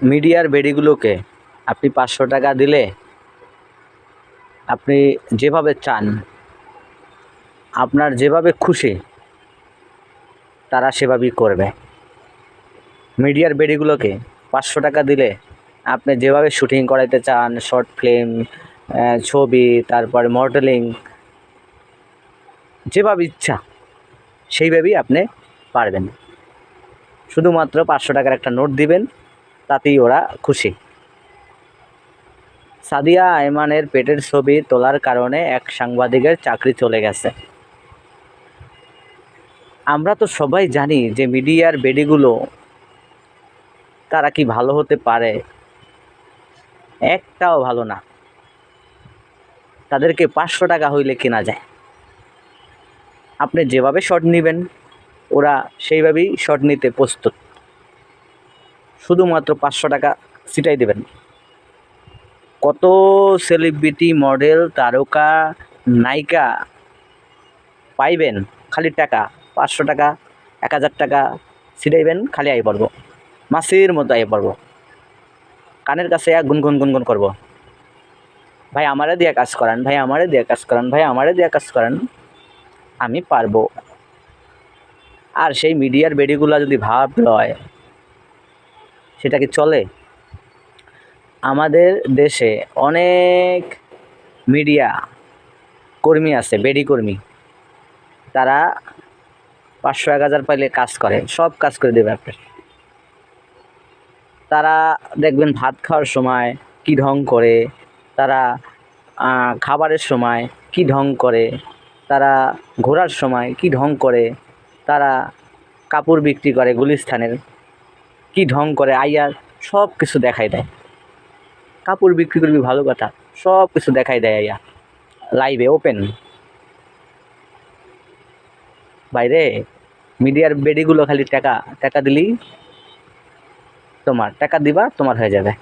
মিডিয়ার বেডিগুলোকে আপনি পাঁচশো টাকা দিলে আপনি যেভাবে চান, আপনার যেভাবে খুশি, তারা সেভাবেই করবে। মিডিয়ার বেডিগুলোকে পাঁচশো টাকা দিলে আপনি যেভাবে শুটিং করাইতে চান, শর্ট ফিল্ম ছবি, তারপর মডেলিং, যেভাবে ইচ্ছা, সেইভাবেই আপনি পারবেন। শুধুমাত্র পাঁচশো টাকার একটা নোট দিবেন। তাতেই ওরা খুশি। সাদিয়া আয়মানের পেটের ছবি তোলার কারণে এক সাংবাদিকের চাকরি চলে গেছে। আমরা তো সবাই জানি যে মিডিয়ার বেডিগুলো তারা কি ভালো হতে পারে, একটাও ভালো না। তাদেরকে পাঁচশো টাকা হইলে কেনা যায়। আপনি যেভাবে শট নেবেন, ওরা সেইভাবেই শট নিতে প্রস্তুত। শুধুমাত্র পাঁচশো টাকা সিটাই দেবেন। কত সেলিব্রিটি মডেল তারকা, নায়িকা পাইবেন খালি টাকা? পাঁচশো টাকা, এক হাজার টাকা ছিটাইবেন খালি আই পড়ব। মাসির মতো আই পড়ব। কানের কাছে এক গুনগুন গুনগুন করব। ভাই, আমারে দিয়ে কাজ করান, ভাই, আমারে দিয়ে কাজ করান, ভাই, আমারে দিয়ে কাজ করান, আমি পারব। আর সেই মিডিয়ার বেডিগুলা যদি ভাব লয় সেটা কি চলে? আমাদের দেশে অনেক মিডিয়া কর্মী আছে, বেডি কর্মী। তারা পাঁচশো, এক হাজার পাইলে কাজ করে, সব কাজ করে দেবে আপনার। তারা দেখবেন ভাত খাওয়ার সময় কী ঢং করে, তারা খাবারের সময় কী ঢং করে, তারা ঘোরার সময় কী ঢং করে, তারা কাপড় বিক্রি করে গুলিস্থানের। কী ঢং করে, আইয়ার সব কিছু দেখাই দেয়। কাপড় বিক্রি করবি, ভালো কথা, সব কিছু দেখাই দেয় আইয়া। লাইভে ওপেন বাইরে, মিডিয়ার বেডিগুলো খালি টাকা টাকা দিলি, তোমার, টাকা দিবা, তোমার হয়ে যাবে।